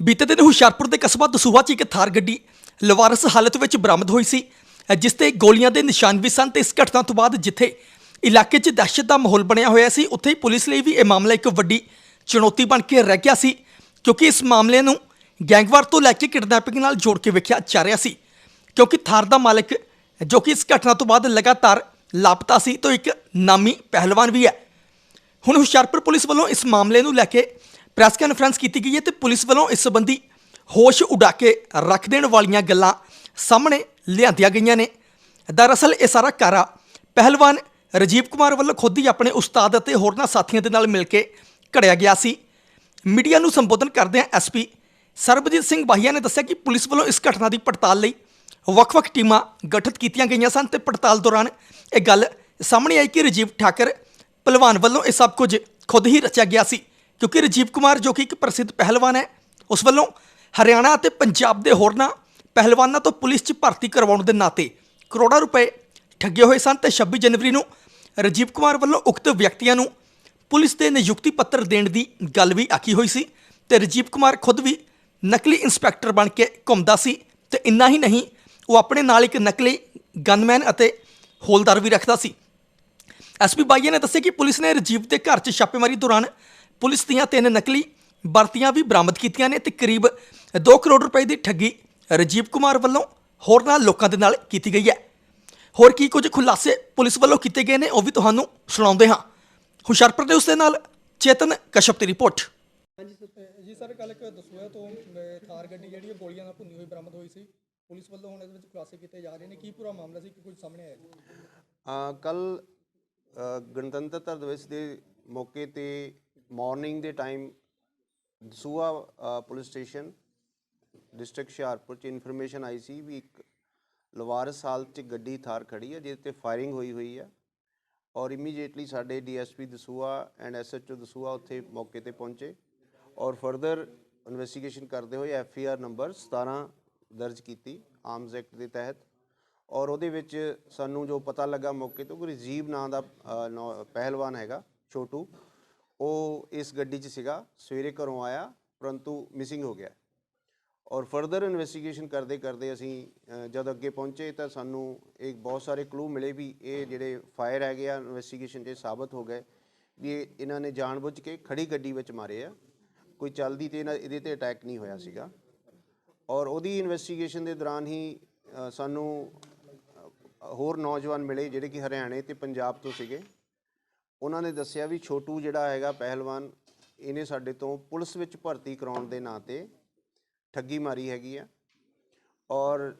ਬੀਤੇ ਦਿਨ ਹੁਸ਼ਿਆਰਪੁਰ ਦੇ ਕਸਬਾ ਦਸੂਹਾ 'ਚ ਇੱਕ ਥਾਰ ਗੱਡੀ ਲਵਾਰਸ ਹਾਲਤ ਵਿੱਚ ਬਰਾਮਦ ਹੋਈ ਸੀ, ਜਿਸ ਤੇ ਗੋਲੀਆਂ ਦੇ ਨਿਸ਼ਾਨ ਵੀ ਸਨ ਤੇ ਇਸ ਘਟਨਾ ਤੋਂ ਬਾਅਦ ਜਿੱਥੇ ਇਲਾਕੇ 'ਚ ਦਹਿਸ਼ਤ ਦਾ ਮਾਹੌਲ ਬਣਿਆ ਹੋਇਆ ਸੀ, ਉੱਥੇ ਹੀ ਪੁਲਿਸ ਲਈ ਵੀ ਇਹ ਮਾਮਲਾ ਇੱਕ ਵੱਡੀ ਚੁਣੌਤੀ ਬਣ ਕੇ ਰਹਿ ਗਿਆ ਸੀ, ਕਿਉਂਕਿ ਇਸ ਮਾਮਲੇ ਨੂੰ ਗੈਂਗਵਾਰ ਤੋਂ ਲੈ ਕੇ ਕਿਡਨੈਪਿੰਗ ਨਾਲ ਜੋੜ ਕੇ ਵੇਖਿਆ ਜਾ ਰਿਹਾ ਸੀ, ਕਿਉਂਕਿ ਥਾਰ ਦਾ ਮਾਲਕ ਜੋ ਕਿ ਇਸ ਘਟਨਾ ਤੋਂ ਬਾਅਦ ਲਗਾਤਾਰ ਲਾਪਤਾ ਸੀ, ਤੋਂ ਇੱਕ ਨਾਮੀ ਪਹਿਲਵਾਨ ਵੀ ਹੈ। ਹੁਣ ਹੁਸ਼ਿਆਰਪੁਰ ਪੁਲਿਸ ਵੱਲੋਂ ਇਸ ਮਾਮਲੇ ਨੂੰ ਲੈ ਕੇ ਪ੍ਰੈਸ ਕਾਨਫਰੰਸ ਕੀਤੀ ਗਈ ਹੈ ਤੇ ਪੁਲਿਸ ਵੱਲੋਂ ਇਸ ਸੰਬੰਧੀ ਹੋਸ਼ ਉਡਾ ਕੇ ਰੱਖ ਦੇਣ ਵਾਲੀਆਂ ਗੱਲਾਂ ਸਾਹਮਣੇ ਲਿਆਂਦੀਆਂ ਗਈਆਂ ਨੇ। ਦਰਅਸਲ ਇਹ ਸਾਰਾ ਕਾਰਾ ਪਹਿਲਵਾਨ ਰਜੀਵ ਕੁਮਾਰ ਵੱਲੋਂ ਖੁਦ ਹੀ ਆਪਣੇ ਉਸਤਾਦ ਅਤੇ ਹੋਰਨਾਂ ਸਾਥੀਆਂ ਦੇ ਨਾਲ ਮਿਲ ਕੇ ਘੜਿਆ ਗਿਆ ਸੀ। ਮੀਡੀਆ ਨੂੰ ਸੰਬੋਧਨ ਕਰਦਿਆਂ ਐਸਪੀ ਸਰਬਜੀਤ ਸਿੰਘ ਬਾਹੀਆ ਨੇ ਦੱਸਿਆ ਕਿ ਪੁਲਿਸ ਵੱਲੋਂ ਇਸ ਘਟਨਾ ਦੀ ਪੜਤਾਲ ਲਈ ਵੱਖ-ਵੱਖ ਟੀਮਾਂ ਗਠਿਤ ਕੀਤੀਆਂ ਗਈਆਂ ਸਨ ਤੇ ਪੜਤਾਲ ਦੌਰਾਨ ਇਹ ਗੱਲ ਸਾਹਮਣੇ ਆਈ ਕਿ ਰਜੀਵ ਠਾਕਰ ਪਹਿਲਵਾਨ ਵੱਲੋਂ ਇਹ ਸਭ ਕੁਝ ਖੁਦ ਹੀ ਰਚਿਆ ਗਿਆ ਸੀ। ਕਿਉਂਕਿ ਰਜੀਵ ਕੁਮਾਰ ਜੋ ਕਿ ਇੱਕ ਪ੍ਰਸਿੱਧ ਪਹਿਲਵਾਨ ਹੈ, ਉਸ ਵੱਲੋਂ ਹਰਿਆਣਾ ਅਤੇ ਪੰਜਾਬ ਦੇ ਹੋਰਨਾਂ ਪਹਿਲਵਾਨਾਂ ਤੋਂ ਪੁਲਿਸ 'ਚ ਭਰਤੀ ਕਰਵਾਉਣ ਦੇ ਨਾਤੇ ਕਰੋੜਾਂ ਰੁਪਏ ਠੱਗੇ ਹੋਏ ਸਨ ਤੇ 26 ਜਨਵਰੀ ਨੂੰ ਰਜੀਵ ਕੁਮਾਰ ਵੱਲੋਂ ਉਕਤ ਵਿਅਕਤੀਆਂ ਨੂੰ ਪੁਲਿਸ ਦੇ ਨਿਯੁਕਤੀ ਪੱਤਰ ਦੇਣ ਦੀ ਗੱਲ ਵੀ ਆਖੀ ਹੋਈ ਸੀ ਤੇ ਰਜੀਵ ਕੁਮਾਰ ਖੁਦ ਵੀ ਨਕਲੀ ਇੰਸਪੈਕਟਰ ਬਣ ਕੇ ਘੁੰਮਦਾ ਸੀ ਤੇ ਇੰਨਾ ਹੀ ਨਹੀਂ, ਉਹ ਆਪਣੇ ਨਾਲ ਇੱਕ ਨਕਲੀ ਗਨਮੈਨ ਅਤੇ ਹੋਲਦਾਰ ਵੀ ਰੱਖਦਾ ਸੀ। ਐਸਪੀ ਬਾਈਏ ਨੇ ਦੱਸਿਆ ਕਿ ਪੁਲਿਸ ਨੇ ਰਜੀਵ ਦੇ ਘਰ 'ਚ ਛਾਪੇਮਾਰੀ ਦੌਰਾਨ ਪੁਲਿਸ ਦੀਆਂ ਤਿੰਨ ਨਕਲੀ ਵਰਤੀਆਂ ਵੀ ਬਰਾਮਦ ਕੀਤੀਆਂ ਨੇ ਤੇ ਕਰੀਬ 2 ਕਰੋੜ ਰੁਪਏ ਦੀ ਠੱਗੀ ਰਜੀਵ ਕੁਮਾਰ ਵੱਲੋਂ ਹੋਰਨਾਂ ਲੋਕਾਂ ਦੇ ਨਾਲ ਕੀਤੀ ਗਈ ਹੈ। ਹੋਰ ਕੀ ਕੁਝ ਖੁਲਾਸੇ ਪੁਲਿਸ ਵੱਲੋਂ ਕੀਤੇ ਗਏ ਨੇ ਉਹ ਵੀ ਤੁਹਾਨੂੰ ਸੁਣਾਉਂਦੇ ਹਾਂ। ਹੁਸ਼ਿਆਰਪੁਰ ਦੇ ਉਸ ਦੇ ਨਾਲ ਚੇਤਨ ਕਸ਼ਪ ਦੀ ਰਿਪੋਰਟ। ਹਾਂਜੀ ਸਰ ਜੀ ਸਰ ਕੱਲ ਇੱਕ ਦਸੂਆ ਤੋਂ ਅਹ, ਥਾਰ ਗੱਡੀ ਜਿਹੜੀ ਹੈ ਗੋਲੀਆਂ ਨਾਲ ਭੁੰਨੀ ਹੋਈ ਬਰਾਮਦ ਹੋਈ ਸੀ। ਪੁਲਿਸ ਵੱਲੋਂ ਹੁਣ ਇਹਦੇ ਵਿੱਚ ਖੁਲਾਸੇ ਕੀਤੇ ਜਾ ਰਹੇ ਨੇ। ਕੀ ਪੂਰਾ ਮਾਮਲਾ ਸੀ? ਕਿ ਕੁਝ ਸਾਹਮਣੇ ਆਇਆ? ਕੱਲ ਗਣਤੰਤਰ ਦਿਵਸ ਦੇ ਮੌਕੇ ਤੇ ਮਾਰਨਿੰਗ ਦੇ time Dasuya police station district Hoshiarpur ਚ ਇਨਫੋਰਮੇਸ਼ਨ ਆਈ ਸੀ ਵੀ ਇੱਕ ਲਵਾਰਸ ਹਾਲਤ ਚ ਗੱਡੀ ਥਾਰ ਖੜੀ ਹੈ, ਜਿਹਦੇ ਤੇ ਫਾਇਰਿੰਗ ਹੋਈ ਹੋਈ ਹੈ ਔਰ ਇਮੀਡੀਏਟਲੀ ਸਾਡੇ DSP Dasuya and SHO Dasuya ਉੱਥੇ ਮੌਕੇ ਤੇ ਪਹੁੰਚੇ ਔਰ ਫਰਦਰ ਇਨਵੈਸਟੀਗੇਸ਼ਨ ਕਰਦੇ ਹੋਏ ਐਫਆਰ ਨੰਬਰ 17 ਦਰਜ ਕੀਤੀ ਆਰਮਸ ਐਕਟ ਦੇ ਤਹਿਤ ਔਰ ਉਹਦੇ ਵਿੱਚ ਸਾਨੂੰ ਜੋ ਪਤਾ ਲੱਗਾ ਮੌਕੇ ਤੋਂ ਕੋਈ ਰਜੀਵ ਨਾਂ ਦਾ ਨੌ- ਪਹਿਲਵਾਨ ਹੈਗਾ, ਛੋਟੂ ਉਹ ਇਸ ਗੱਡੀ 'ਚ ਸੀਗਾ ਸਵੇਰੇ ਘਰੋਂ ਆਇਆ ਪਰੰਤੂ ਮਿਸਿੰਗ ਹੋ ਗਿਆ। ਔਰ ਫਰਦਰ ਇਨਵੈਸਟੀਗੇਸ਼ਨ ਕਰਦੇ ਕਰਦੇ ਅਸੀਂ ਅ, ਜਦ ਅੱਗੇ ਪਹੁੰਚੇ ਤਾਂ ਸਾਨੂੰ ਇੱਕ ਬਹੁਤ ਸਾਰੇ ਕਲੂ ਮਿਲੇ ਵੀ ਇਹ ਜਿਹੜੇ ਫਾਇਰ ਹੈਗੇ ਆ ਇਨਵੈਸਟੀਗੇਸ਼ਨ 'ਚ ਸਾਬਤ ਹੋ ਗਏ ਵੀ ਇਹ ਇਹਨਾਂ ਨੇ ਜਾਣਬੁੱਝ ਕੇ ਖੜੀ ਗੱਡੀ ਵਿੱਚ ਮਾਰੇ ਆ। ਕੋਈ ਚੱਲਦੀ ਤੇ ਇਹਨਾਂ ਇਹਦੇ ਤੇ ਅਟੈਕ ਨਹੀਂ ਹੋਇਆ ਸੀਗਾ। ਔਰ ਉਹਦੀ ਇਨਵੈਸਟੀਗੇਸ਼ਨ ਦੇ ਦੌਰਾਨ ਹੀ ਸਾਨੂੰ ਹੋਰ ਨੌਜਵਾਨ ਮਿਲੇ ਜਿਹੜੇ ਕਿ ਹਰਿਆਣੇ ਤੇ ਪੰਜਾਬ ਤੋਂ ਸੀਗੇ। ਉਹਨਾਂ ਨੇ ਦੱਸਿਆ ਵੀ ਛੋਟੂ ਜਿਹੜਾ ਹੈਗਾ ਪਹਿਲਵਾਨ, ਇਹਨੇ ਸਾਡੇ ਤੋਂ ਪੁਲਿਸ ਵਿੱਚ ਭਰਤੀ ਕਰਾਉਣ ਦੇ ਨਾਂ ਤੇ ਠੱਗੀ ਮਾਰੀ ਹੈਗੀ ਆ। ਔਰ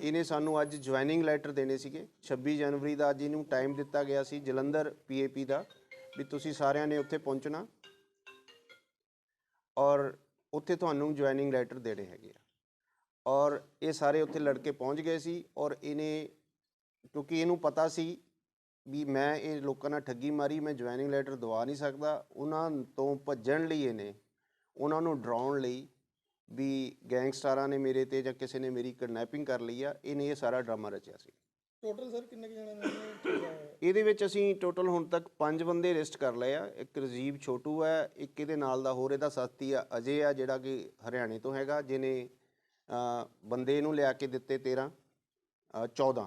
ਇਹਨੇ ਸਾਨੂੰ ਅੱਜ ਜੁਆਇਨਿੰਗ ਲੈਟਰ ਦੇਣੇ ਸੀਗੇ। 26 ਜਨਵਰੀ ਦਾ ਅੱਜ ਇਹਨੂੰ ਟਾਈਮ ਦਿੱਤਾ ਗਿਆ ਸੀ ਜਲੰਧਰ ਪੀਏਪੀ ਦਾ ਵੀ ਤੁਸੀਂ ਸਾਰਿਆਂ ਨੇ ਉੱਥੇ ਪਹੁੰਚਣਾ। ਔਰ ਉੱਥੇ ਤੁਹਾਨੂੰ ਜੁਆਇਨਿੰਗ ਲੈਟਰ ਦੇਣੇ ਹੈਗੇ ਆ। ਔਰ ਇਹ ਸਾਰੇ ਉੱਥੇ ਲੜਕੇ ਪਹੁੰਚ ਗਏ ਸੀ ਔਰ ਇਹਨੇ, ਕਿਉਂਕਿ ਇਹਨੂੰ ਪਤਾ ਸੀ ਵੀ ਮੈਂ ਇਹ ਲੋਕਾਂ ਨਾਲ ਠੱਗੀ ਮਾਰੀ ਮੈਂ ਜੁਆਇਨਿੰਗ ਲੈਟਰ ਦਵਾ ਨਹੀਂ ਸਕਦਾ। ਉਹਨਾਂ ਤੋਂ ਭੱਜਣ ਲਈ ਇਹਨੇ ਉਹਨਾਂ ਨੂੰ ਡਰਾਉਣ ਲਈ ਵੀ ਗੈਂਗਸਟਰਾਂ ਨੇ ਮੇਰੇ ਤੇ ਜਾਂ ਕਿਸੇ ਨੇ ਮੇਰੀ ਕਿਡਨੈਪਿੰਗ ਕਰ ਲਈ ਆ ਇਹਨੇ ਇਹ ਸਾਰਾ ਡਰਾਮਾ ਰਚਿਆ ਸੀ। ਟੋਟਲ ਸਰ ਕਿੰਨੇ ਕੁ ਜਣਿਆਂ ਨੇ ਇਹਦੇ ਵਿੱਚ ਅਸੀਂ ਟੋਟਲ ਹੁਣ ਤੱਕ 5 ਬੰਦੇ ਅਰੈਸਟ ਕਰ ਲਏ ਆ ਇੱਕ ਰਜੀਵ ਛੋਟੂ ਹੈ ਇੱਕ ਇਹਦੇ ਨਾਲ ਦਾ ਹੋਰ ਇਹਦਾ ਸਾਥੀ ਆ ਅਜੇ ਆ ਜਿਹੜਾ ਕਿ ਹਰਿਆਣੇ ਤੋਂ ਹੈਗਾ ਜਿਹਨੇ ਬੰਦੇ ਇਹਨੂੰ ਲਿਆ ਕੇ ਦਿੱਤੇ 13 ਅ, 14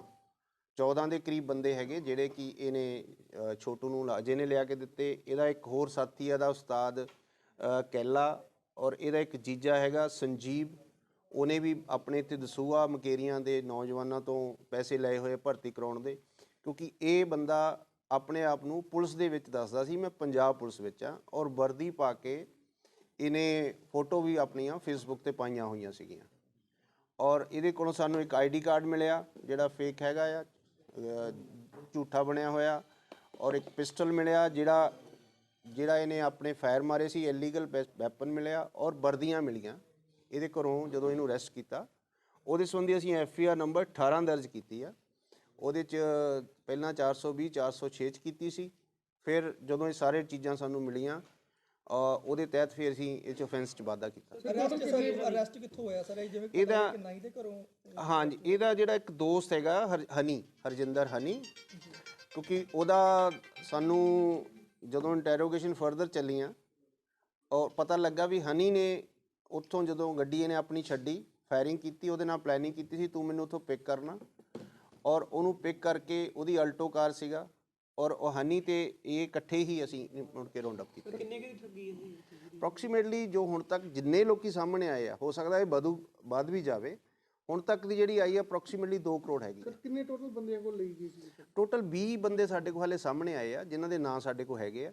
14 ਦੇ ਕਰੀਬ ਬੰਦੇ ਹੈਗੇ ਜਿਹੜੇ ਕਿ ਇਹਨੇ ਛੋਟੂ ਨੂੰ ਲਾ- ਨੇ ਲਿਆ ਕੇ ਦਿੱਤੇ। ਇਹਦਾ ਇੱਕ ਹੋਰ ਸਾਥੀ ਆ ਦਾ ਉਸਤਾਦ ਕੈਲਾ ਔਰ ਇਹਦਾ ਇੱਕ ਜੀਜਾ ਹੈਗਾ ਸੰਜੀਵ। ਉਹਨੇ ਵੀ ਆਪਣੇ ਤੇ ਦਸੂਆ ਮਕੇਰੀਆਂ ਦੇ ਨੌਜਵਾਨਾਂ ਤੋਂ ਪੈਸੇ ਲਏ ਹੋਏ ਭਰਤੀ ਕਰਾਉਣ ਦੇ। ਕਿਉਂਕਿ ਇਹ ਬੰਦਾ ਆਪਣੇ ਆਪ ਨੂੰ ਪੁਲਿਸ ਦੇ ਵਿੱਚ ਦੱਸਦਾ ਸੀ, ਮੈਂ ਪੰਜਾਬ ਪੁਲਿਸ ਵਿੱਚ ਆ ਔਰ ਵਰਦੀ ਪਾ ਕੇ ਇਹਨੇ ਫੋਟੋ ਵੀ ਆਪਣੀਆਂ ਫੇਸਬੁੱਕ ਤੇ ਪਾਈਆਂ ਹੋਈਆਂ ਸੀਗੀਆਂ। ਔਰ ਇਹਦੇ ਕੋਲੋਂ ਸਾਨੂੰ ਇੱਕ ਆਈਡੀ ਕਾਰਡ ਮਿਲਿਆ, ਜਿਹੜਾ ਫੇਕ ਹੈਗਾ ਆ ਝੂਠਾ ਬਣਿਆ ਹੋਇਆ ਔਰ ਇੱਕ ਪਿਸਟਲ ਮਿਲਿਆ ਜਿਹੜਾ ਜਿਹੜਾ ਇਹਨੇ ਆਪਣੇ ਫਾਇਰ ਮਾਰੇ ਸੀ ਇਲੀਗਲ ਵੈਪਨ ਮਿਲਿਆ ਔਰ ਵਰਦੀਆਂ ਮਿਲੀਆਂ। ਇਹਦੇ ਘਰੋਂ ਜਦੋਂ ਇਹਨੂੰ ਅਰੈਸਟ ਕੀਤਾ, ਉਹਦੇ ਸੰਬੰਧੀ ਅਸੀਂ ਐਫ ਆਰ ਨੰਬਰ 18 ਦਰਜ ਕੀਤੀ ਆ। ਉਹਦੇ ਚ ਪਹਿਲਾਂ 420 406 ਚ ਕੀਤੀ ਸੀ। ਫਿਰ ਜਦੋਂ ਇਹ ਸਾਰੇ ਚੀਜ਼ਾਂ ਸਾਨੂੰ ਮਿਲੀਆਂ ਉਹਦੇ ਤਹਿਤ ਫਿਰ ਅਸੀਂ ਇਹ ਚ offense ਚ ਵਾਧਾ ਕੀਤਾ। ਅਰੈਸਟ ਸਰ ਅਰੈਸਟ ਕਿੱਥੋਂ ਹੋਇਆ ਸਰ ਇਹ? ਜਿਵੇਂ ਇਹਦਾ- ਨਾਈ ਦੇ ਘਰੋਂ ਹਾਂਜੀ ਇਹਦਾ ਜਿਹੜਾ ਇੱਕ ਦੋਸਤ ਹੈਗਾ ਹਰ- ਹਨੀ ਹਰਜਿੰਦਰ ਹਨੀ। ਕਿਉਂਕਿ ਉਹਦਾ ਸਾਨੂੰ ਜਦੋਂ ਇੰਟਰੋਗੇਸ਼ਨ ਫਰਦਰ ਚੱਲੀਆਂ ਔਰ ਪਤਾ ਲੱਗਾ ਵੀ ਹਨੀ ਨੇ ਉੱਥੋਂ ਜਦੋਂ ਗੱਡੀ ਇਹਨੇ ਆਪਣੀ ਛੱਡੀ ਫਾਇਰਿੰਗ ਕੀਤੀ ਉਹਦੇ ਨਾਲ ਪਲੈਨਿੰਗ ਕੀਤੀ ਸੀ ਤੂੰ ਮੈਨੂੰ ਉੱਥੋਂ ਪਿਕ ਕਰਨਾ। ਔਰ ਉਹਨੂੰ ਪਿਕ ਕਰਕੇ ਉਹਦੀ ਅਲਟੋ ਕਾਰ ਸੀਗਾ। ਔਰ ਉਹ ਹਨੀ ਤੇ ਇਹ ਇਕੱਠੇ ਹੀ ਅਸੀਂ ਮੁੜ ਕੇ ਰਾਉਂਡ ਅਪ ਕੀਤਾ। ਕਿੰਨੇ ਕਿ ਠੱਗੀ ਹੈ ਅਪਰੋਕਸੀਮੇਟਲੀ ਜੋ ਹੁਣ ਤੱਕ ਜਿੰਨੇ ਲੋਕੀ ਸਾਹਮਣੇ ਆਏ ਆ ਹੋ ਸਕਦਾ ਇਹ ਵਧੂ ਵੱਧ ਵੀ ਜਾਵੇ ਹੁਣ ਤੱਕ ਦੀ ਜਿਹੜੀ ਆਈ ਹੈ ਅਪਰੋਕਸੀਮੇਟਲੀ 2 ਕਰੋੜ ਹੈਗੀ ਕਿੰਨੇ ਟੋਟਲ ਬੰਦਿਆਂ ਕੋਲ ਲਈ ਗਈ ਸੀ? ਟੋਟਲ 20 ਬੰਦੇ ਸਾਡੇ ਕੋਲ ਹਾਲੇ ਸਾਹਮਣੇ ਆਏ ਆ ਜਿਨ੍ਹਾਂ ਦੇ ਨਾਂ ਸਾਡੇ ਕੋਲ ਹੈਗੇ ਆ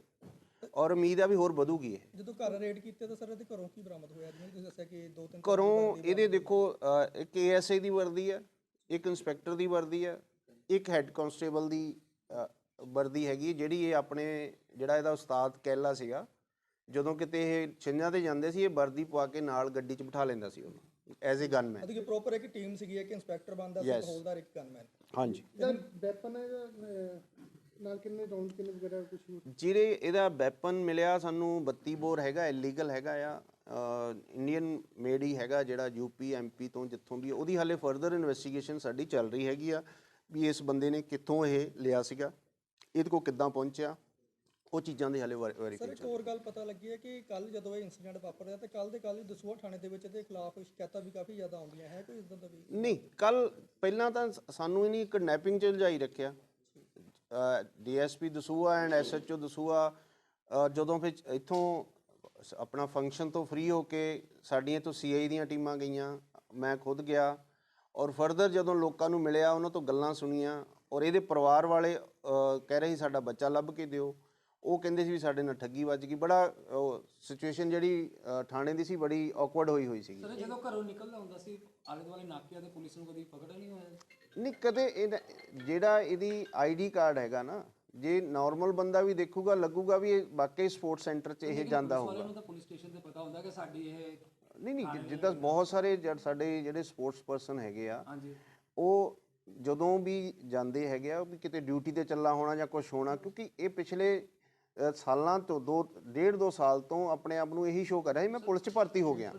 ਔਰ ਉਮੀਦ ਆ ਵੀ ਹੋਰ ਵਧੂਗੀ ਇਹ। ਜਦੋਂ ਘਰ ਰੇਡ ਕੀਤੇ ਤਾਂ ਸਰ ਇਹਦੇ ਘਰੋਂ ਕੀ ਬਰਾਮਦ ਹੋਇਆ? ਜਿਵੇਂ ਤੁਸੀਂ ਦੱਸਿਆ ਕਿ ਦੋ ਤਿੰਨ ਘਰੋਂ ਇਹਦੇ ਦੇਖੋ ਇੱਕ ਏਐਸਆਈ ਦੀ ਵਰਦੀ ਹੈ ਇੱਕ ਇੰਸਪੈਕਟਰ ਦੀ ਵਰਦੀ ਹੈ ਇੱਕ ਹੈੱਡ ਕਾਂਸਟੇਬਲ ਦੀ ਵਰਦੀ ਹੈਗੀ ਜਿਹੜੀ ਇਹ ਆਪਣੇ ਜਿਹੜਾ ਇਹਦਾ ਉਸਤਾਦ ਕੈਲਾ ਸੀਗਾ ਜਦੋਂ ਕਿਤੇ ਇਹ ਛਿੰਝਾਂ ਤੇ ਜਾਂਦੇ ਸੀ ਇਹ ਵਰਦੀ ਪਵਾ ਕੇ ਨਾਲ ਗੱਡੀ 'ਚ ਬਿਠਾ ਲੈਂਦਾ ਸੀ ਉਹਨੂੰ ਐਜ਼ ਅ ਗਨਮੈਨ ਮਤਲਬ ਕਿ ਪ੍ਰੋਪਰ ਇੱਕ ਟੀਮ ਸੀਗੀ ਇੱਕ ਇੰਸਪੈਕਟਰ ਬਣਦਾ ਸੀ Yes. ਹੌਲਦਾਰ ਇੱਕ ਗਨਮੈਨ ਹਾਂਜੀ। ਵੈਪਨ ਹੈ ਜਾਂ, ਅਹ, ਨਾਲ ਕਿੰਨੇ ਰਾਉਂਡ ਕਿੰਨੇ ਵਗੈਰਾ ਕੁਝ ਜਿਹੜੇ ਇਹਦਾ ਵੈਪਨ ਮਿਲਿਆ ਸਾਨੂੰ 32 ਬੋਰ ਹੈਗਾ ਇਲੀਗਲ ਹੈਗਾ ਆ ਇੰਡੀਅਨ ਮੇਡ ਹੀ ਹੈਗਾ ਜਿਹੜਾ ਯੂਪੀ ਐਮਪੀ ਤੋਂ ਜਿੱਥੋਂ ਵੀ ਉਹਦੀ ਹਾਲੇ ਫਰਦਰ ਇਨਵੈਸਟੀਗੇਸ਼ਨ ਸਾਡੀ ਚੱਲ ਰਹੀ ਹੈਗੀ ਆ ਵੀ ਇਸ ਬੰਦੇ ਨੇ ਕਿੱਥੋਂ ਇਹ ਲਿਆ ਸੀਗਾ। ਇਹਦੇ ਕੋਲ ਕਿੱਦਾਂ ਪਹੁੰਚਿਆ ਉਹ ਚੀਜ਼ਾਂ ਦੀ ਹਾਲੇ ਸਰ ਵੈਰੀਫਾਈ ਇੱਕ ਹੋਰ ਗੱਲ ਪਤਾ ਲੱਗੀ ਹੈ ਕਿ ਕੱਲ ਜਦੋਂ ਇਹ ਇਨਸੀਡੈਂਟ ਵਾਪਰਿਆ ਤੇ ਕੱਲ ਦੇ ਕੱਲ ਹੀ ਦਸੂਹਾ ਥਾਣੇ ਦੇ ਵਿੱਚ ਇਹਦੇ ਖਿਲਾਫ ਸ਼ਿਕਾਇਤਾਂ ਵੀ ਕਾਫੀ ਜ਼ਿਆਦਾ ਆਉਂਦੀਆਂ ਹੈ ਕੋਈ ਇਦਾਂ ਦਾ ਵੀ? ਨਹੀਂ ਕੱਲ ਪਹਿਲਾਂ ਤਾਂ ਸਾਨੂੰ ਇਹਨੀ ਕਿਡਨੈਪਿੰਗ ਚ ਉਲਝਾਈ ਰੱਖਿਆ। DSP Dasuya and SHO Dasuya ਅ, ਜਦੋਂ ਫਿਰ ਇੱਥੋਂ ਆਪਣਾ ਫੰਕਸ਼ਨ ਤੋਂ ਫ੍ਰੀ ਹੋ ਕੇ ਸਾਡੀਆਂ ਤੋਂ ਸੀਆਈ ਦੀਆਂ ਟੀਮਾਂ ਗਈਆਂ ਮੈਂ ਖੁਦ ਗਿਆ ਔਰ ਫਰਦਰ ਜਦੋਂ ਲੋਕਾਂ ਨੂੰ ਮਿਲਿਆ ਉਹਨਾਂ ਤੋਂ ਗੱਲਾਂ ਸੁਣੀਆਂ ਔਰ ਇਹਦੇ ਪਰਿਵਾਰ ਵਾਲੇ ਕਹਿ ਰਹੇ ਸੀ ਸਾਡਾ ਬੱਚਾ ਲੱਭ ਕੇ ਦਿਓ। ਉਹ ਕਹਿੰਦੇ ਸੀ ਵੀ ਸਾਡੇ ਨਾਲ ਠੱਗੀ ਵੱਜ ਗਈ। ਬੜਾ ਸਿਚੁਏਸ਼ਨ ਜਿਹੜੀ ਥਾਣੇ ਦੀ ਸੀ ਬੜੀ ਔਕਵਰਡ ਹੋਈ ਹੋਈ ਸੀਗੀ। ਸਰ ਜਦੋਂ ਘਰੋਂ ਨਿਕਲਦਾ ਹੁੰਦਾ ਸੀ ਆਲੇ ਦੁਆਲੇ ਨਾਕਿਆਂ ਤੇ ਪੁਲਿਸ ਨੂੰ ਕਦੀ ਪਕੜ ਨਹੀਂ ਹੋਇਆ? ਨਹੀਂ ਕਦੇ ਇਹ ਜਿਹੜਾ ਇਹਦੀ ਆਈਡੀ ਕਾਰਡ ਹੈਗਾ ਨਾ ਜੇ ਨਾਰਮਲ ਬੰਦਾ ਵੀ ਦੇਖੂਗਾ ਲੱਗੂਗਾ ਵੀ ਇਹ ਵਾਕਈ ਸਪੋਰਟਸ ਸੈਂਟਰ 'ਚ ਇਹ ਜਾਂਦਾ ਹੋਊਗਾ। ਨੂੰ ਤਾਂ ਪੁਲਿਸ ਸਟੇਸ਼ਨ ਤੇ ਪਤਾ ਹੁੰਦਾ ਕਿ ਸਾਡੀ ਇਹ ਨਹੀਂ ਨਹੀਂ ਜਿ- ਜਿੱਦਾਂ ਬਹੁਤ ਸਾਰੇ ਸਾਡੇ ਜਿਹੜੇ ਸਪੋਰਟਸ ਪਰਸਨ ਹੈਗੇ ਆ ਹਾਂਜੀ। ਉਹ ਜਦੋਂ ਵੀ ਜਾਂਦੇ ਹੈਗੇ ਆ, ਵੀ ਕਿਤੇ ਡਿਊਟੀ ਤੇ ਚੱਲਾ ਹੋਣਾ ਜਾਂ ਕੁਝ ਹੋਣਾ, ਕਿਉਂਕਿ ਇਹ ਪਿਛਲੇ ਸਾਲਾਂ ਤੋਂ ਦੋ, ਡੇਢ ਦੋ ਸਾਲ ਤੋਂ ਆਪਣੇ ਆਪ ਨੂੰ ਇਹੀ ਸ਼ੋਅ ਕਰ ਰਿਹਾ ਸੀ, ਮੈਂ ਪੁਲਿਸ 'ਚ ਭਰਤੀ ਹੋ ਗਿਆ।